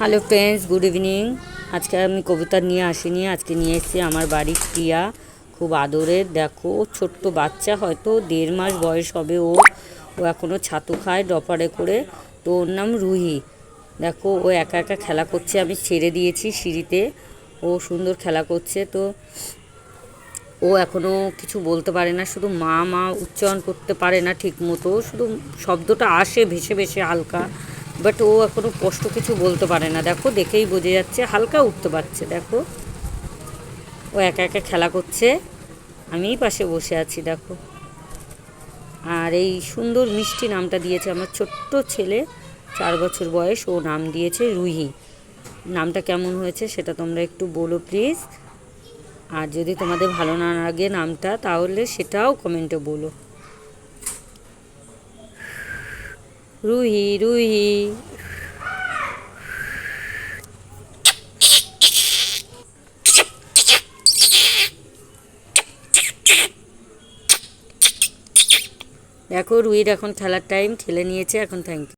Hello friends good evening আজকে আমি কবিতা নিয়ে আসিনি, আজকে নিয়ে এসেছি আমার বাড়ির প্রিয়া খুব আদরের। দেখো ছোট্ট বাচ্চা, হয়তো দেড় মাস বয়স হবে ও। ও এখনও ছাতু খায় ডপারে করে। তো ওর নাম রুহি। দেখো, ও একা একা খেলা করছে, আমি ছেড়ে দিয়েছি সিঁড়িতে। ও সুন্দর খেলা করছে, তো ও এখনও কিছু বলতে পারে না, শুধু মা মা উচ্চারণ করতে পারে না ঠিক মতো শুধু শব্দটা আসে, ভেসে ভেসে হালকা। বাট ও এখনও স্পষ্ট কিছু বলতে পারে না। দেখো, দেখেই বোঝা যাচ্ছে, হালকা উঠতে পারছে, দেখো। ও একা একা খেলা করছে। আমিই পাশে বসে আছি, দেখো। আর এই সুন্দর মিষ্টি নামটা দিয়েছে আমার ছোট্ট ছেলে, চার বছর বয়স, ও নাম দিয়েছে রুহি। নামটা কেমন হয়েছে সেটা তোমরা একটু বলো প্লিজ। আর যদি তোমাদের ভালো না লাগে নামটা, তাহলে সেটাও কমেন্টে বলো। রুহি রুহি। দেখো রুহির এখন খেলার টাইম খেলে নিয়েছে এখন থ্যাংক ইউ